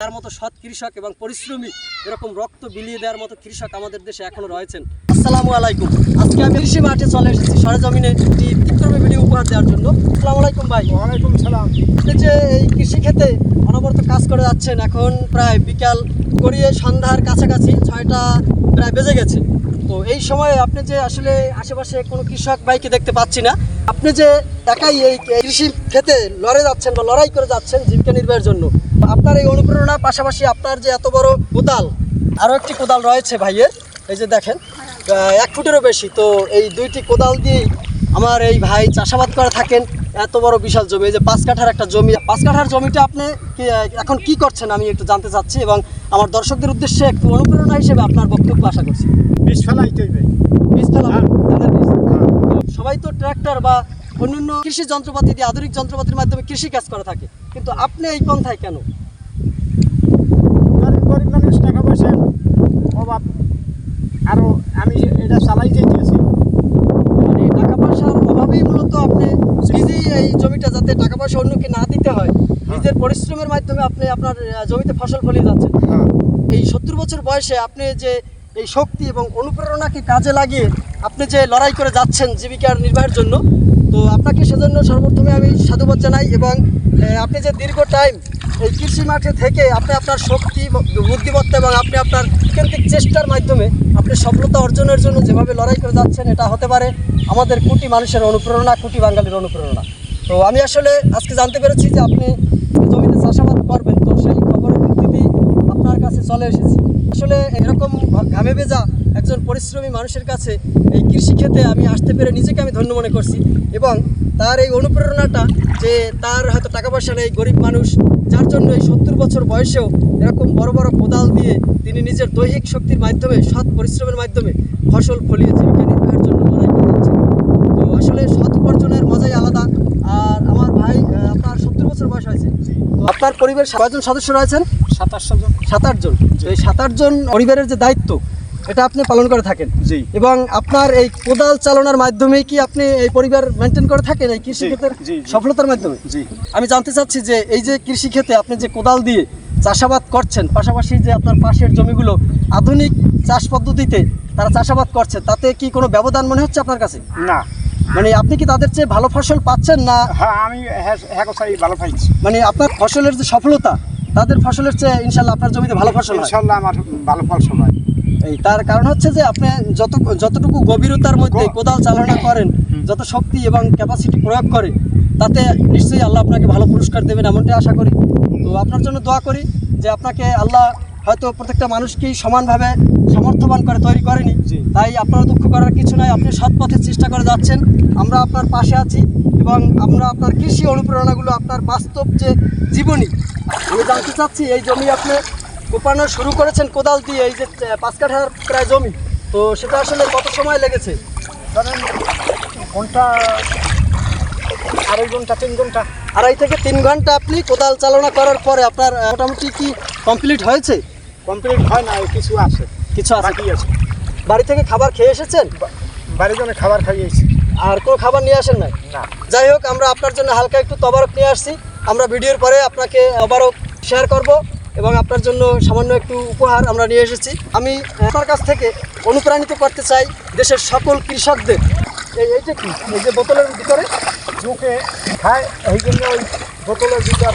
তার মতো সৎ কৃষক এবং পরিশ্রমী এরকম রক্ত বিলিয়ে দেওয়ার মতো কৃষক আমাদের দেশে এখনও রয়েছেন। আসসালামু আলাইকুম। আজকে আমি কৃষি মাঠে চলে এসেছি সরেজমিনে একটি চিত্রমে ভিডিও উপহার দেওয়ার জন্য। আসসালামু আলাইকুম ভাই। ওয়ালাইকুম সালাম। আপনি যে এই কৃষি ক্ষেতে অনবরত কাজ করে যাচ্ছেন এখন প্রায় বিকাল গড়িয়ে সন্ধ্যার কাছাকাছি ছয়টা প্রায় বেজে গেছে। তো এই সময়ে আপনি যে আসলে আশেপাশে কোনো কৃষক ভাইকে দেখতে পাচ্ছি না আপনি যে একাই এই কৃষি ক্ষেতে লড়ে যাচ্ছেন বা লড়াই করে যাচ্ছেন জীবিকা নির্বাহের জন্য আপনার এই অনুপ্রেরণা পাশাপাশি আপনার যে এত বড় কোদাল আরও একটি কোদাল রয়েছে ভাইয়ের এই যে দেখেন। এক ফুটেরও বেশি। তো এই দুইটি কোদাল দিয়েই আমার এই ভাই চাষাবাদ করে থাকেন। এত বড় বিশাল জমি এই যে পাঁচ কাঠার একটা জমি। পাঁচ কাঠার জমিটা আপনি কি- এখন কি করছেন আমি একটু জানতে চাচ্ছি এবং আমার দর্শকদের উদ্দেশ্যে একটু অনুপ্রেরণা হিসেবে আপনার বক্তব্য আশা করছি। বিষ ফেলাইতে হইবে বীজ ফেলা? হ্যাঁ। বীজ। তো সবাই তো ট্র্যাক্টর বা অন্যান্য কৃষি যন্ত্রপাতি দিয়ে আধুনিক যন্ত্রপাতির মাধ্যমে কৃষি কাজ করে থাকে। কিন্তু আপনি এই পন্থায় কেন গরিব গরিব মানুষ টাকা পয়সার অভাব আরও আমি এটা চালাই যেতেছি মানে টাকা পয়সার অভাবেই মূলত আপনি নিজেই এই জমিটা যাতে টাকা পয়সা অন্যকে না দিতে হয় নিজের পরিশ্রমের মাধ্যমে আপনি আপনার জমিতে ফসল ফলিয়ে যাচ্ছেন। হ্যাঁ। এই সত্তর বছর বয়সে আপনি যে এই শক্তি এবং অনুপ্রেরণাকে কাজে লাগিয়ে আপনি যে লড়াই করে যাচ্ছেন জীবিকার নির্বাহের জন্য তো আপনাকে সেজন্য সর্বপ্রথমে আমি সাধুবাদ জানাই এবং আপনি যে দীর্ঘ টাইম এই কৃষি মাঠে থেকে আপনি আপনার শক্তি বুদ্ধিমত্তা এবং আপনি আপনার কেন্দ্রিক চেষ্টার মাধ্যমে আপনি সফলতা অর্জনের জন্য যেভাবে লড়াই করে যাচ্ছেন এটা হতে পারে আমাদের কোটি মানুষের অনুপ্রেরণা কোটি বাঙালির অনুপ্রেরণা। তো আমি আসলে আজকে জানতে পেরেছি যে আপনি জমিতে চাষাবাদ করবেন, তো সেই খবরের ভিত্তিতেই আপনার কাছে চলে এসেছি। আসলে এরকম ঘামে ভেজা একজন পরিশ্রমী মানুষের কাছে এই কৃষিক্ষেত্রে আমি আসতে পেরে নিজেকে আমি ধন্য মনে করছি এবং তার এই অনুপ্রেরণাটা যে তার হয়তো টাকা পয়সা নেই, গরিব মানুষ, যার জন্য এই সত্তর বছর বয়সেও এরকম বড় বড় কোদাল দিয়ে তিনি নিজের দৈহিক শক্তির মাধ্যমে, সৎ পরিশ্রমের মাধ্যমে ফসল ফলিয়ে জীবিকা নির্বাহের জন্য লড়াই করে যাচ্ছেন তো আসলে সৎ উপার্জনের মজাই আলাদা আর আমার ভাই আহ, আপনার সত্তর বছর বয়স হয়েছে। আপনার পরিবারের কয়জন সদস্য রয়েছেন? সাতাশশো জন। সাত এই সাত আটজন পরিবারের যে দায়িত্ব এটা আপনি পালন করে থাকেন। জি। এবং আপনার এই কোদাল চালনার মাধ্যমে কি আপনি এই পরিবার মেনটেন করে থাকেন? এই কৃষি ক্ষেত্রের। সফলতার মাধ্যমে? জি। আমি জানতে চাচ্ছি যে এই যে কৃষি ক্ষেত্রে আপনি যে কোদাল দিয়ে চাষাবাদ করছেন পাশাপাশি যে আপনার পাশের জমিগুলো আধুনিক চাষ পদ্ধতিতে তারা চাষাবাদ করছে তাতে কি কোনো ব্যবধান মনে হচ্ছে আপনার কাছে? না। মানে আপনি কি তাদের চেয়ে ভালো ফসল পাচ্ছেন না? হ্যাঁ আমি হ্যাঁ কথাই ভালো পাইছি। মানে আপনার ফসলের যে সফলতা তাদের ফসলের চেয়ে ইনশাল্লাহ আপনার জমিতে ভালো ফসল হয়। ইনশাল্লাহ আমার ভালো ফল সময় এই তার কারণ হচ্ছে যে আপনি যত যতটুকু গভীরতার মধ্যে কোদাল চালনা করেন যত শক্তি এবং ক্যাপাসিটি প্রয়োগ করে তাতে নিশ্চয়ই আল্লাহ আপনাকে ভালো পুরস্কার দেবেন এমনটাই আশা করি। তো আপনার জন্য দোয়া করি যে আপনাকে আল্লাহ হয়তো প্রত্যেকটা মানুষকেই সমানভাবে সমর্থবান করে তৈরি করেনি। তাই আপনার দুঃখ করার কিছু নাই। আপনি সৎ পথে চেষ্টা করে যাচ্ছেন। আমরা আপনার পাশে আছি এবং আমরা আপনার কৃষি অনুপ্রেরণাগুলো আপনার বাস্তব যে জীবনী আমি জানতে চাচ্ছি এই জমি আপনি কোপানো শুরু করেছেন কোদাল দিয়ে এই যে পাঁচ কাঠার প্রায় জমি। তো সেটা আসলে কত সময় লেগেছে? ধরেন ঘণ্টা আড়াই ঘণ্টা তিন ঘণ্টা। আড়াই থেকে তিন ঘণ্টা আপনি কোদাল চালনা করার পরে আপনার মোটামুটি কি কমপ্লিট হয়েছে? কমপ্লিট হয় না কিছু আছে কিছু আছে? বাকি আছে। বাড়ি থেকে খাবার খেয়ে এসেছেন? বাড়ির জন্য খাবার খাইয়েছি। আর কোনো খাবার নিয়ে আসেন নাই? না। যাই হোক আমরা আপনার জন্য হালকা একটু তবারক নিয়ে আসছি। আমরা ভিডিওর পরে আপনাকে তবারক শেয়ার করব এবং আপনার জন্য সামান্য একটু উপহার আমরা নিয়ে এসেছি। আমি আপনার কাছ থেকে অনুপ্রাণিত করতে চাই দেশের সকল কৃষকদের। এই এইটা কি? এই যে বোতলের ভিতরে মুখে খায় এই জন্য ওই বোতলের ভিতর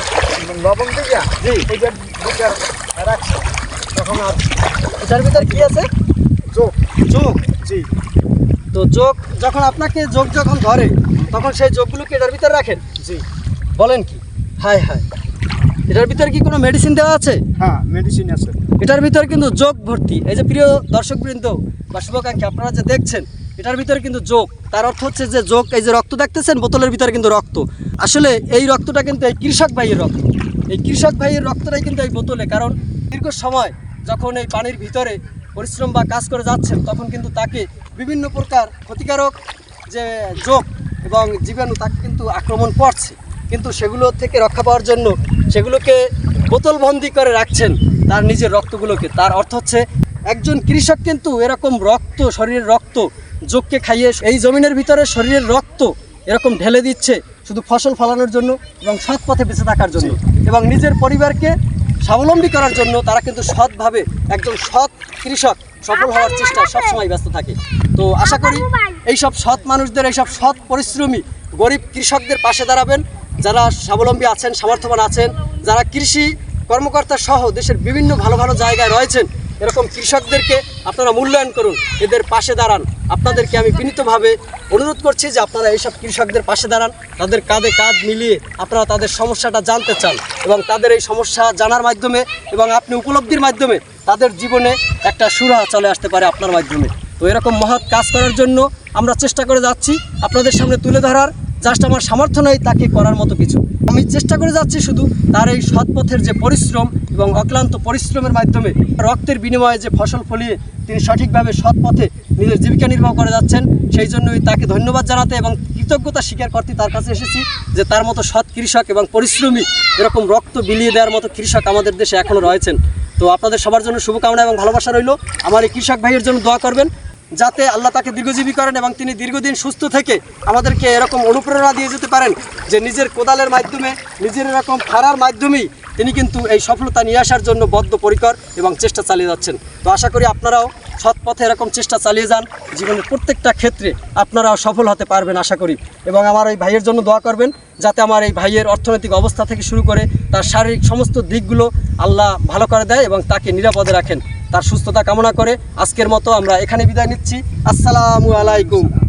লবণ দিয়ে জি। এইটার ভিতর রাখছে। আর এটার ভিতরে কি আছে? চোখ। যোগ জি। তো যোগ যখন আপনাকে যোগ যখন ধরে তখন সেই যোগগুলোকে এটার ভিতরে রাখেন? জি। বলেন কি? হায় হায়। এটার ভিতরে কি কোনো মেডিসিন দেওয়া আছে? হ্যাঁ মেডিসিন আছে। এটার ভিতরে কিন্তু যোগ ভর্তি। এই যে প্রিয় দর্শকবৃন্দ বা শুভাকাঙ্ক্ষী আপনারা যে দেখছেন এটার ভিতরে কিন্তু যোগ তার অর্থ হচ্ছে যে যোগ এই যে রক্ত দেখতেছেন বোতলের ভিতরে কিন্তু রক্ত। আসলে এই রক্তটা কিন্তু এই কৃষক ভাইয়ের রক্ত। এই কৃষক ভাইয়ের রক্তটাই কিন্তু এই বোতলে। কারণ দীর্ঘ সময় যখন এই পানির ভিতরে পরিশ্রম বা কাজ করে যাচ্ছেন, তখন কিন্তু তাকে বিভিন্ন প্রকার ক্ষতিকারক যে যোগ এবং জীবাণু তাকে কিন্তু আক্রমণ করছে। কিন্তু সেগুলো থেকে রক্ষা পাওয়ার জন্য সেগুলোকে বোতলবন্দি করে রাখছেন তার নিজের রক্তগুলোকে। তার অর্থ হচ্ছে একজন কৃষক কিন্তু এরকম রক্ত, শরীরের রক্ত যোগকে খাইয়ে এই জমিনের ভিতরে শরীরের রক্ত এরকম ঢেলে দিচ্ছে শুধু ফসল ফলানোর জন্য এবং সৎ পথে বেঁচে থাকার জন্য। এবং নিজের পরিবারকে স্বাবলম্বী করার জন্য তারা কিন্তু সৎভাবে একজন সৎ কৃষক সফল হওয়ার চেষ্টা সবসময় ব্যস্ত থাকে। তো আশা করি এইসব সৎ মানুষদের, এইসব সৎ পরিশ্রমী গরিব কৃষকদের পাশে দাঁড়াবেন। যারা স্বাবলম্বী আছেন, সামর্থ্যবান আছেন, যারা কৃষি কর্মকর্তা সহ দেশের বিভিন্ন ভালো ভালো জায়গায় রয়েছেন এরকম কৃষকদেরকে আপনারা মূল্যায়ন করুন, এদের পাশে দাঁড়ান। আপনাদেরকে আমি বিনীতভাবে অনুরোধ করছি যে আপনারা এইসব কৃষকদের পাশে দাঁড়ান, তাদের কাঁধে কাঁধ মিলিয়ে আপনারা তাদের সমস্যাটা জানতে চান এবং তাদের এই সমস্যা জানার মাধ্যমে এবং আপনি উপলব্ধির মাধ্যমে তাদের জীবনে একটা সুরা চলে আসতে পারে আপনার মাধ্যমে। তো এরকম মহৎ কাজ করার জন্য আমরা চেষ্টা করে যাচ্ছি। আপনাদের সামনে তুলে ধরার জাস্ট আমার সামর্থ্য নেই তাকে করার মতো কিছু। আমি চেষ্টা করে যাচ্ছি শুধু তার এই সৎ পথের যে পরিশ্রম এবং অক্লান্ত পরিশ্রমের মাধ্যমে রক্তের বিনিময়ে যে ফসল ফলিয়ে তিনি সঠিকভাবে সৎ পথে নিজের জীবিকা নির্বাহ করে যাচ্ছেন, সেই জন্যই তাকে ধন্যবাদ জানাতে এবং কৃতজ্ঞতা স্বীকার করতে তার কাছে এসেছি যে তার মতো সৎ কৃষক এবং পরিশ্রমী এরকম রক্ত বিলিয়ে দেওয়ার মতো কৃষক আমাদের দেশে এখনও রয়েছেন। তো আপনাদের সবার জন্য শুভকামনা এবং ভালোবাসা রইল। আমার এই কৃষক ভাইয়ের জন্য দোয়া করবেন। যাতে আল্লাহ তাকে দীর্ঘজীবী করেন এবং তিনি দীর্ঘদিন সুস্থ থেকে আমাদেরকে এরকম অনুপ্রেরণা দিয়ে যেতে পারেন যে নিজের কোদালের মাধ্যমে, নিজের এরকম খাড়ার মাধ্যমেই তিনি কিন্তু এই সফলতা নিয়ে আসার জন্য বদ্ধপরিকর এবং চেষ্টা চালিয়ে যাচ্ছেন। তো আশা করি আপনারাও সৎ পথে এরকম চেষ্টা চালিয়ে যান। জীবনের প্রত্যেকটা ক্ষেত্রে আপনারাও সফল হতে পারবেন আশা করি। এবং আমার এই ভাইয়ের জন্য দোয়া করবেন যাতে আমার এই ভাইয়ের অর্থনৈতিক অবস্থা থেকে শুরু করে তার শারীরিক সমস্ত দিকগুলো আল্লাহ ভালো করে দেয় এবং তাকে নিরাপদে রাখেন। তার সুস্থতা কামনা করে আজকের মতো আমরা এখানে বিদায় নিচ্ছি। আসসালামু আলাইকুম।